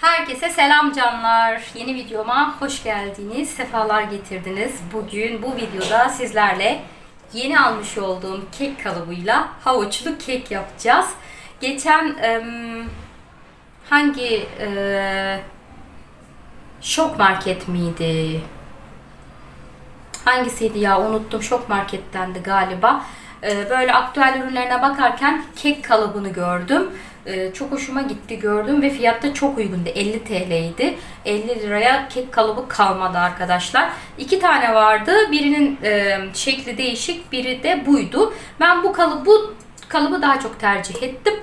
Herkese selam canlar. Yeni videoma hoş geldiniz. Sefalar getirdiniz. Bugün bu videoda sizlerle yeni almış olduğum kek kalıbıyla havuçlu kek yapacağız. Geçen hangi e, şok market miydi? Hangisiydi ya unuttum. Şok markettendi galiba. Ee, Böyle aktüel ürünlerine bakarken kek kalıbını gördüm. Ee, Çok hoşuma gitti gördüm ve fiyatta çok uygundu. 50 TL'ydi. 50 liraya kek kalıbı kalmadı arkadaşlar. İki tane vardı. Birinin e, şekli değişik, biri de buydu. Ben bu kalıbı kalıbı daha çok tercih ettim.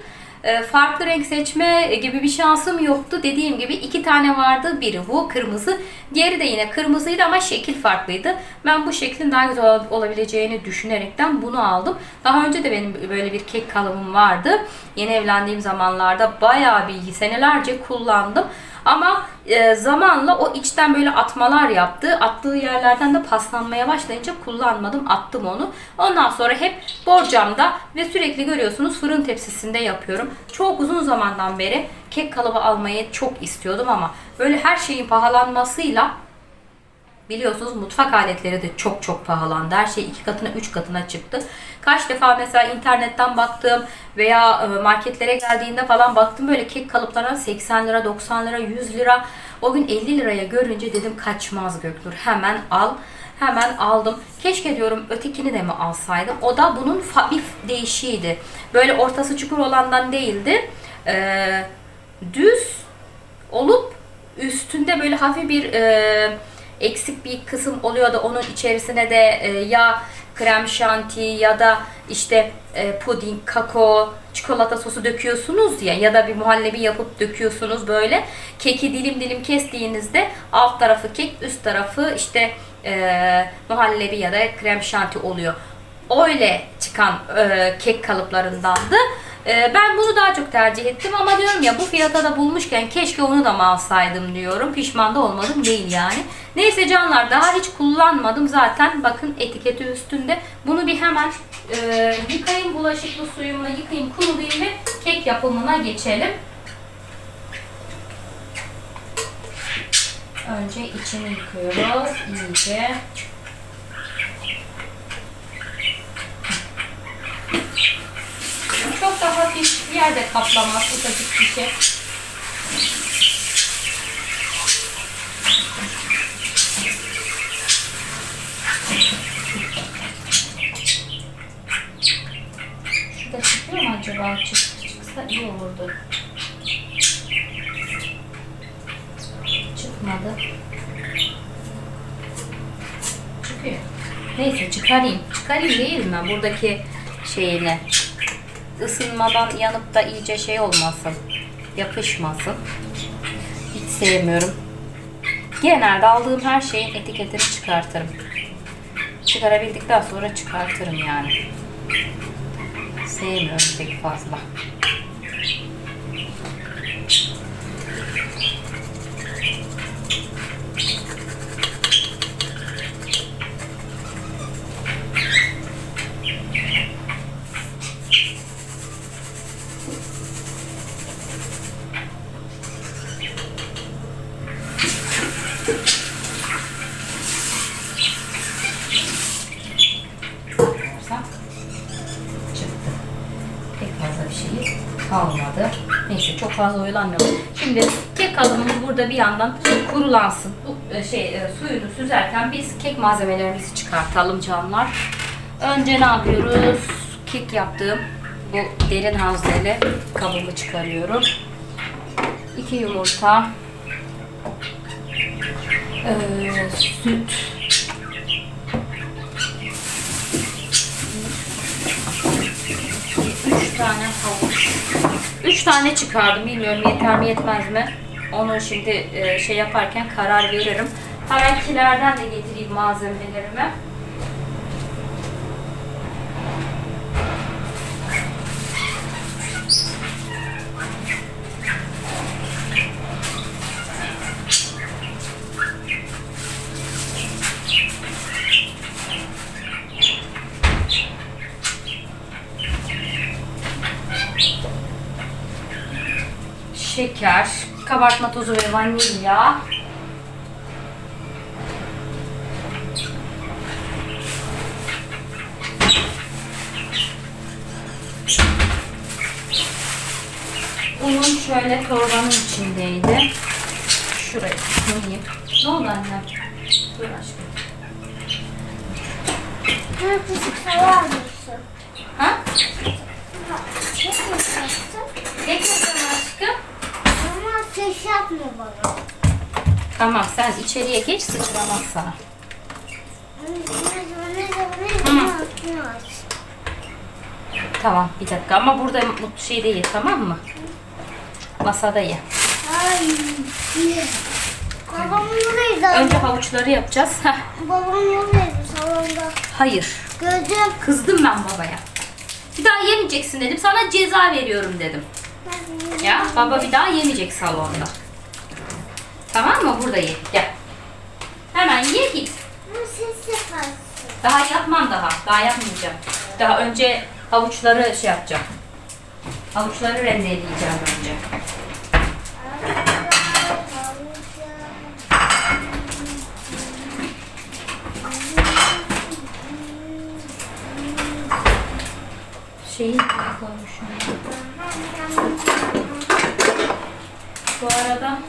E, farklı renk seçme gibi bir şansım yoktu. Dediğim gibi iki tane vardı. Biri bu kırmızı. Diğeri de yine kırmızıydı ama şekil farklıydı. Ben bu şeklin daha güzel ol- olabileceğini düşünerekten bunu aldım. Daha önce de benim böyle bir kek kalıbım vardı. Yeni evlendiğim zamanlarda bayağı bir senelerce kullandım. Ama e, zamanla o içten böyle atmalar yaptı. Attığı yerlerden de paslanmaya başlayınca kullanmadım. Attım onu. Ondan sonra hep borcamda ve sürekli görüyorsunuz fırın tepsisinde yapıyorum. Çok uzun zamandan beri kek kalıbı almayı çok istiyordum ama böyle her şeyin pahalanmasıyla Biliyorsunuz mutfak aletleri de çok çok pahalandı. Her şey iki katına, üç katına çıktı. Kaç defa mesela internetten baktım veya e, marketlere geldiğinde falan baktım böyle kek kalıplarına 80 lira, 90 lira, 100 lira. O gün 50 liraya görünce dedim kaçmaz Göknur hemen al. Hemen aldım. Keşke diyorum ötekini de mi alsaydım. O da bunun bir değişiğiydi. Böyle ortası çukur olandan değildi. Ee, düz olup üstünde böyle hafif bir e, eksik bir kısım oluyor da onun içerisine de e, ya krem şanti ya da işte e, puding, kakao, çikolata sosu döküyorsunuz ya ya da bir muhallebi yapıp döküyorsunuz böyle. Keki dilim dilim kestiğinizde alt tarafı kek, üst tarafı işte e, muhallebi ya da krem şanti oluyor. Öyle çıkan e, kek kalıplarındandı. E, ben bunu daha çok tercih ettim ama diyorum ya bu fiyata da bulmuşken keşke onu da mı alsaydım diyorum. Pişman da olmadım değil yani. Neyse canlar daha hiç kullanmadım zaten. Bakın etiketi üstünde. Bunu bir hemen e, yıkayayım bulaşıklı suyumla yıkayayım kurulayayım ve kek yapımına geçelim. Önce içini yıkıyoruz iyice. Çok da hafif yerde kaplamaz ufacık bir şey. Şurada çıkıyor mu acaba? Çık, çıksa iyi olurdu. Çıkmadı. Çıkıyor. Neyse çıkarayım. Çıkarayım değil mi? Buradaki şeyini. Isınmadan yanıp da iyice şey olmasın. Yapışmasın. Hiç sevmiyorum. Genelde aldığım her şeyin etiketini çıkartırım. Çıkarabildikten sonra çıkartırım yani. Sevmiyorum pek fazla. Koyarsam çıktı. Pek fazla bir şey kalmadı. Neyse çok fazla oyalanmıyorum. Şimdi kek kalıbımız burada bir yandan kurulansın. Bu e, şey e, suyunu süzerken biz kek malzemelerimizi çıkartalım canlar. Önce ne yapıyoruz? Kek yaptığım bu derin hazneli kabımı çıkarıyorum. 2 yumurta, e, süt, Üç tane havuç. Üç tane çıkardım. Bilmiyorum yeter mi yetmez mi? Onu şimdi e, şey yaparken karar veririm. Harankilerden de getireyim malzemelerimi. Şeker, kabartma tozu ve vanilya. Unum şöyle torbanın içindeydi. Şuraya koyayım. Ne oldu annem? Dur aşkım. Kırpıcık hava alıyorsun. Ha? Ne yapacaksın? Kek yapalım aşkım. Ama ateş yapma bana. Tamam sen içeriye geç sıçramaz sana. Tamam bir dakika ama burada bu şeyde ye tamam mı? Masada ye. Ay. Babam buradaydı. Önce havuçları yapacağız. Heh, Babam buradaydı salonda. Hayır. Gördüm. Kızdım ben babaya. Bir daha yemeyeceksin dedim. Sana ceza veriyorum dedim. Ya baba bir daha yemeyecek salonda. Tamam mı? Burada ye. Gel. Hemen ye git. Daha yapmam daha. Daha yapmayacağım. Daha önce havuçları şey yapacağım. Havuçları rendeleyeceğim önce. Şeyi koymuşum. Bu arada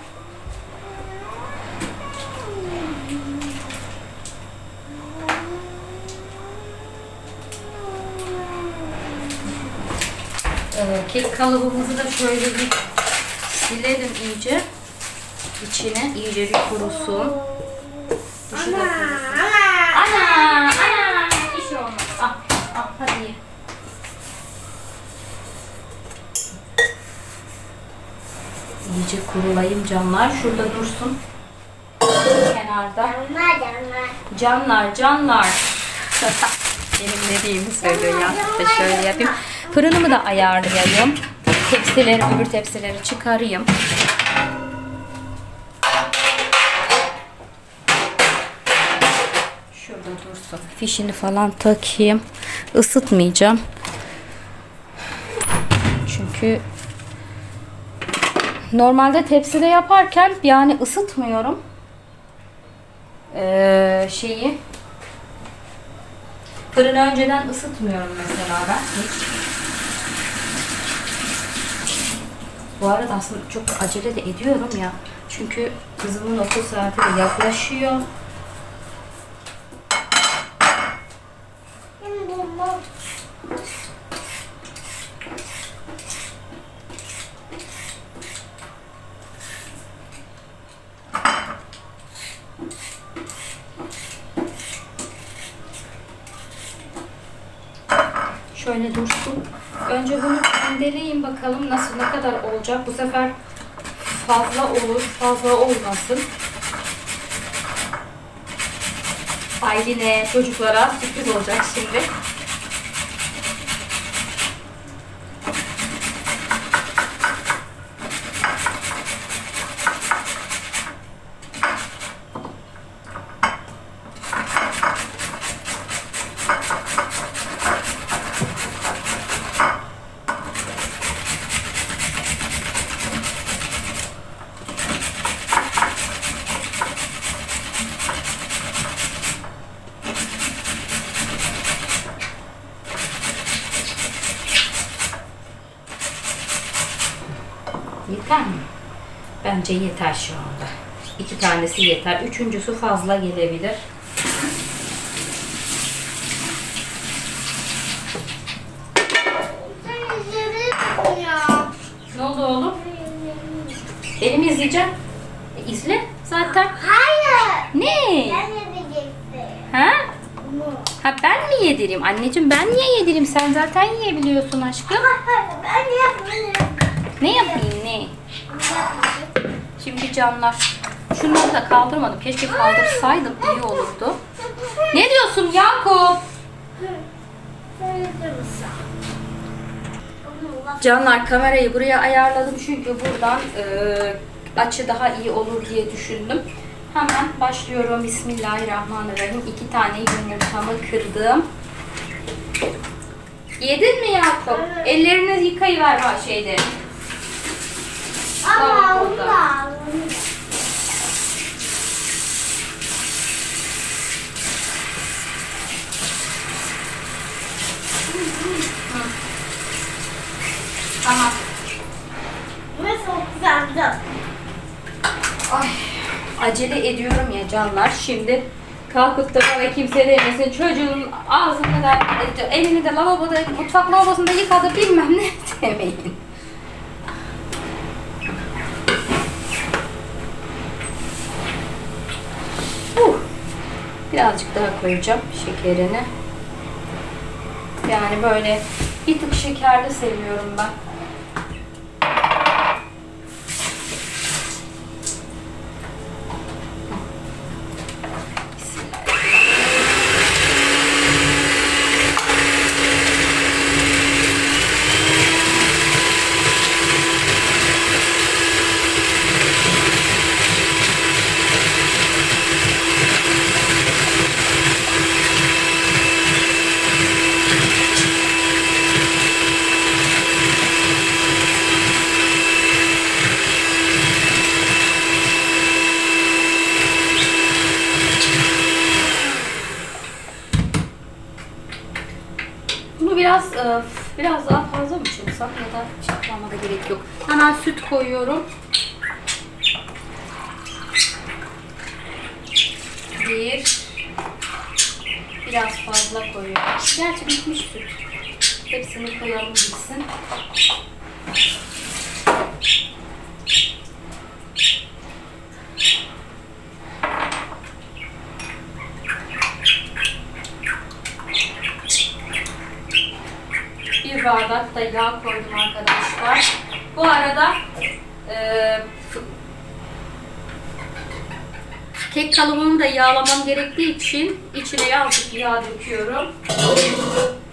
Ee, kek kalıbımızı da şöyle bir silelim iyice. İçine iyice bir kurusun. Dışı da kurusun. Ana! Ana! Bir şey olmaz. Al, al hadi ye. İyice kurulayım canlar. Şurada dursun. Kenarda. Canlar canlar. Canlar, canlar. Benim dediğimi söylüyor ya. Da şöyle yapayım. Fırınımı da ayarlayayım. Tepsileri, öbür tepsileri çıkarayım. Şurada dursun. Fişini falan takayım. Isıtmayacağım. Çünkü normalde tepside yaparken yani ısıtmıyorum. Ee, şeyi Fırını önceden ısıtmıyorum mesela ben hiç. Bu arada aslında çok acele de ediyorum ya. Çünkü kızımın okul saati de yaklaşıyor. Şimdi bu Şöyle dursun. Önce bunu rendeleyeyim bakalım nasıl ne kadar olacak. Bu sefer fazla olur, fazla olmasın. Aylin'e, çocuklara sürpriz olacak şimdi. Yeter mi? Bence yeter şu anda. İki tanesi yeter. Üçüncüsü fazla gelebilir. Ne oldu oğlum? Beni mi izleyeceksin? E, izle zaten. Hayır. Ne? Sen yedeceksin. Ha? Ha ben mi yedireyim? Anneciğim ben niye yedireyim? Sen zaten yiyebiliyorsun aşkım. Ben yapmayayım. Ne yapayım ne? Şimdi canlar. Şunları da kaldırmadım. Keşke kaldırsaydım iyi olurdu. Ne diyorsun Yakup? Canlar kamerayı buraya ayarladım çünkü buradan e, açı daha iyi olur diye düşündüm. Hemen başlıyorum. Bismillahirrahmanirrahim. İki tane yumurtamı kırdım. Yedin mi Yakup? Ellerini yıkayıver şeyde. Ama onu da aldım. Tamam. Ve çok güzeldi. Ay, acele ediyorum ya canlar. Şimdi kalkıp da bana kimse değmesin. Çocuğun ağzını da, elini de lavaboda, mutfak lavabosunda yıkadı bilmem ne demeyin. Birazcık daha koyacağım şekerini. Yani böyle bir tık şekerli seviyorum ben. Bunu biraz e, biraz daha fazla mı çırpsam ya da çırpmama da gerek yok. Hemen süt koyuyorum. Bir. Biraz fazla koyuyorum. Gerçi bitmiş süt. Hepsini koyalım bitsin. Bardak da yağ koydum arkadaşlar. Bu arada e, kek kalıbını da yağlamam gerektiği için içine azıcık yağ döküyorum.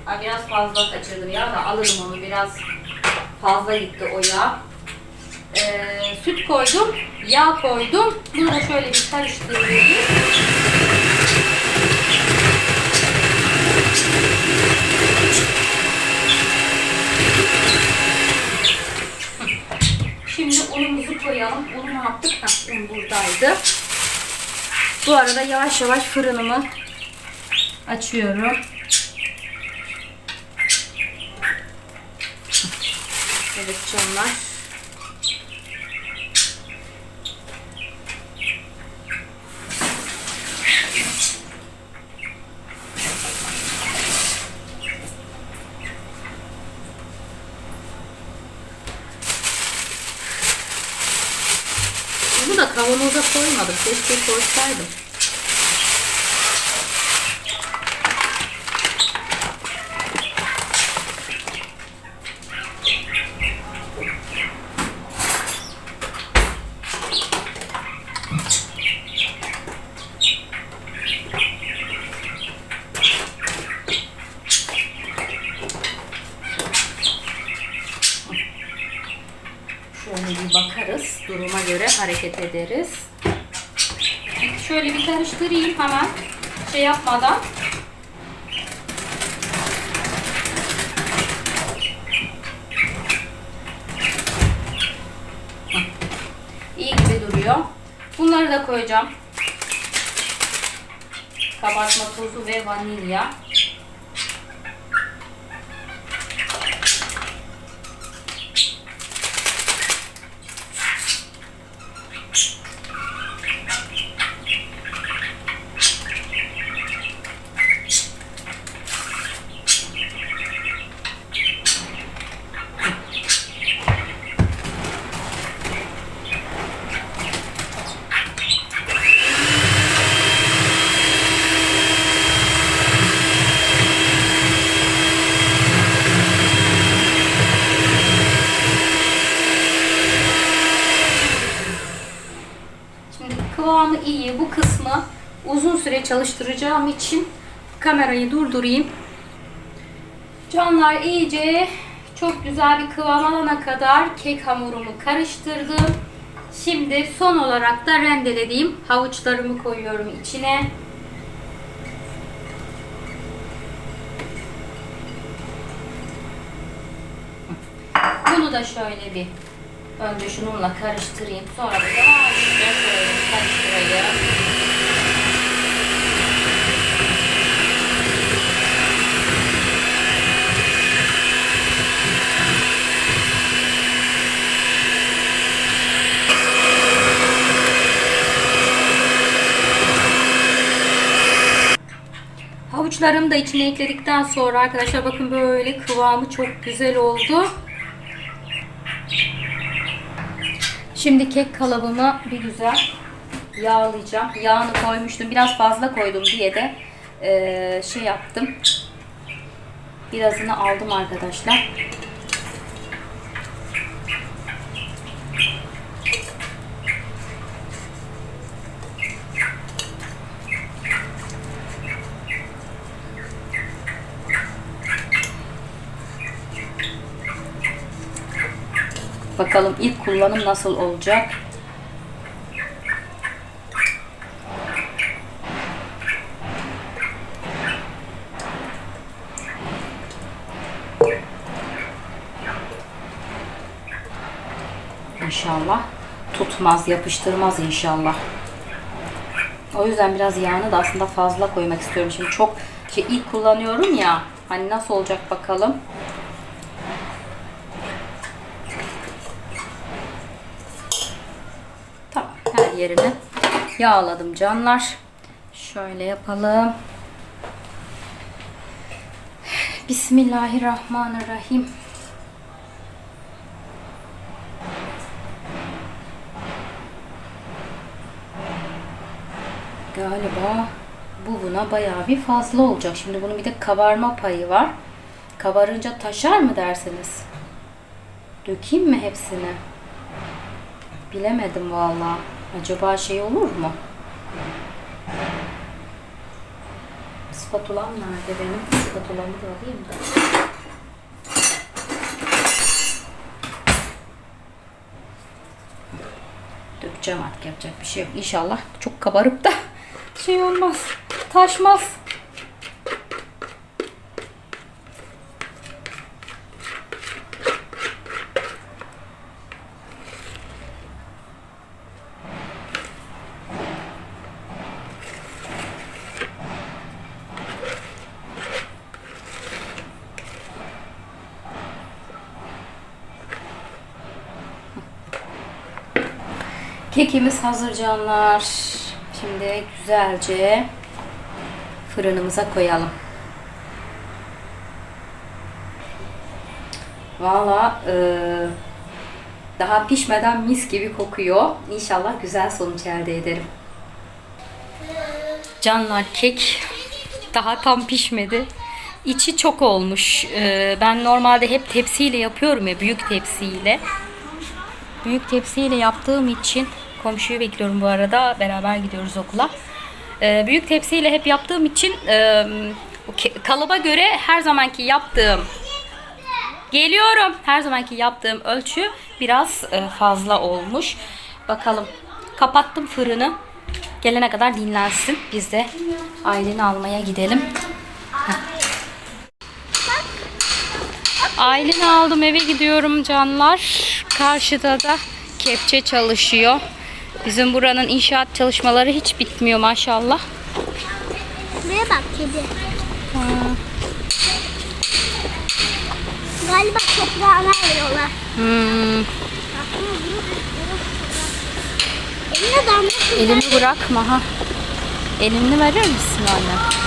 Ha, biraz fazla kaçırdım ya da alırım onu biraz fazla gitti o yağ. E, süt koydum, yağ koydum. Bunu da şöyle bir karıştırayım. Şimdi unumuzu koyalım. Unu ne yaptık? Buradaydı. Bu arada yavaş yavaş fırınımı açıyorum. Evet canlar. Bunu da kavanoza koymadım. Keşke koysaydım. Şöyle bir bakarız. Duruma göre hareket ederiz. Şöyle bir karıştırayım hemen. Şey yapmadan. İyi gibi duruyor. Bunları da koyacağım. Kabartma tozu ve vanilya. Şimdi kıvamı iyi. Bu kısmı uzun süre çalıştıracağım için kamerayı durdurayım. Canlar iyice çok güzel bir kıvam alana kadar kek hamurumu karıştırdım. Şimdi son olarak da rendelediğim havuçlarımı koyuyorum içine. Bunu da şöyle bir önce şununla karıştırayım. Sonra da şöyle karıştırayım. Havuçlarımı da içine ekledikten sonra arkadaşlar bakın böyle kıvamı çok güzel oldu. Şimdi kek kalıbımı bir güzel yağlayacağım. Yağını koymuştum. Biraz fazla koydum diye de şey yaptım. Birazını aldım arkadaşlar. Bakalım ilk kullanım nasıl olacak? İnşallah tutmaz, yapıştırmaz inşallah. O yüzden biraz yağını da aslında fazla koymak istiyorum. Şimdi çok şey ilk kullanıyorum ya. Hani nasıl olacak bakalım. Tamam. Her yerini yağladım canlar. Şöyle yapalım. Bismillahirrahmanirrahim. Galiba bu buna bayağı bir fazla olacak. Şimdi bunun bir de kabarma payı var. Kabarınca taşar mı dersiniz? Dökeyim mi hepsini? Bilemedim valla. Acaba şey olur mu? Spatulam nerede benim? Spatulamı da alayım da. Dökeceğim artık yapacak bir şey yok. İnşallah çok kabarıp da şey olmaz. Taşmaz. Kekimiz hazır canlar. Şimdi güzelce fırınımıza koyalım. Valla e, daha pişmeden mis gibi kokuyor. İnşallah güzel sonuç elde ederim. Canlar kek daha tam pişmedi. İçi çok olmuş. E, ben normalde hep tepsiyle yapıyorum ya büyük tepsiyle. Büyük tepsiyle yaptığım için komşuyu bekliyorum bu arada. Beraber gidiyoruz okula. Ee, büyük tepsiyle hep yaptığım için e, kalıba göre her zamanki yaptığım geliyorum. Her zamanki yaptığım ölçü biraz e, fazla olmuş. Bakalım. Kapattım fırını. Gelene kadar dinlensin. Biz de Aylin'i almaya gidelim. Aylin'i aldım eve gidiyorum canlar. Karşıda da kepçe çalışıyor. Bizim buranın inşaat çalışmaları hiç bitmiyor maşallah. Buraya bak kedi. Galiba toprağına veriyorlar. Hmm, Eline damlasın. elimi bırakma ha. Elini verir misin anne?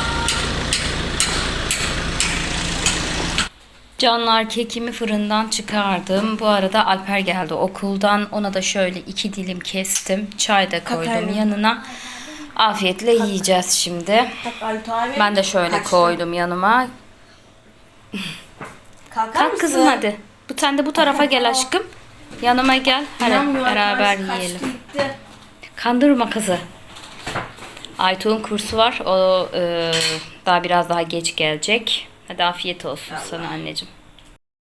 Canlar kekimi fırından çıkardım. Bu arada Alper geldi okuldan. Ona da şöyle iki dilim kestim. Çay da koydum yanına. Afiyetle yiyeceğiz şimdi. Ben de şöyle koydum yanıma. Kalkar Kalk mısın? kızım hadi. Bu sen de bu tarafa gel aşkım. Yanıma gel. Hadi beraber yiyelim. Kandırma kızı. Aytuğ'un kursu var. O e, daha biraz daha geç gelecek. Hadi afiyet olsun sana anneciğim.